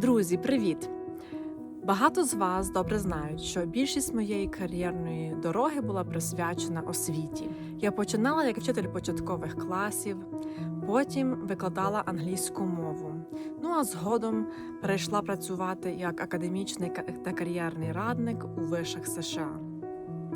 Друзі, привіт! Багато з вас добре знають, що більшість моєї кар'єрної дороги була присвячена освіті. Я починала як вчитель початкових класів, потім викладала англійську мову. Ну а згодом перейшла працювати як академічний та кар'єрний радник у вишах США.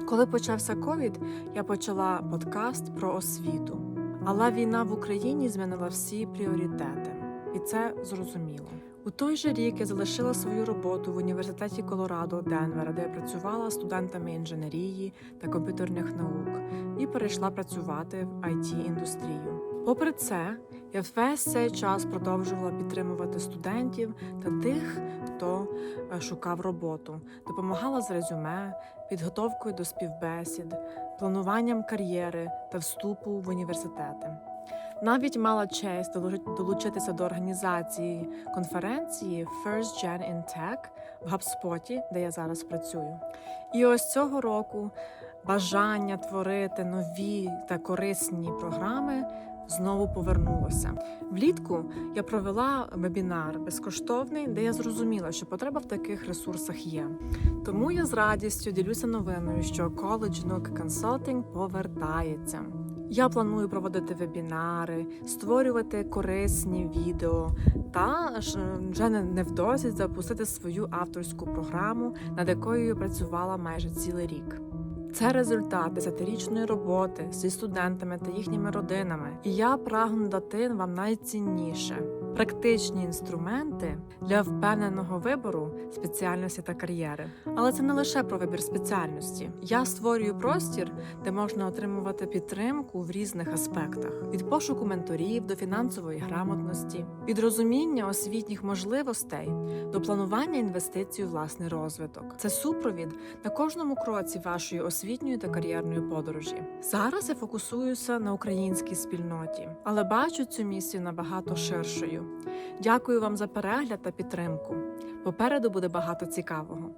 Коли почався ковід, я почала подкаст про освіту. Але війна в Україні змінила всі пріоритети, і це зрозуміло. У той же рік я залишила свою роботу в університеті Колорадо Денвера, де я працювала студентами інженерії та комп'ютерних наук, і перейшла працювати в it індустрію. Попри це, я весь цей час продовжувала підтримувати студентів та тих, хто е, шукав роботу, допомагала з резюме, підготовкою до співбесід, плануванням кар'єри та вступу в університети. Навіть мала честь долучитися до організації конференції First Gen in Tech в Габспоті, де я зараз працюю. І ось цього року бажання творити нові та корисні програми знову повернулося. Влітку я провела вебінар безкоштовний, де я зрозуміла, що потреба в таких ресурсах є. Тому я з радістю ділюся новиною, що Nook Consulting повертається. Я планую проводити вебінари, створювати корисні відео та вже невдовзі запустити свою авторську програму, над якою працювала майже цілий рік. Це результат десятирічної роботи зі студентами та їхніми родинами. І я прагну дати вам найцінніше практичні інструменти для впевненого вибору спеціальності та кар'єри. Але це не лише про вибір спеціальності. Я створюю простір, де можна отримувати підтримку в різних аспектах: від пошуку менторів до фінансової грамотності, від розуміння освітніх можливостей до планування інвестицій у власний розвиток. Це супровід на кожному кроці вашої освітньої та кар'єрної подорожі. Зараз я фокусуюся на українській спільноті, але бачу цю місію набагато ширшою. Дякую вам за перегляд та підтримку. Попереду буде багато цікавого.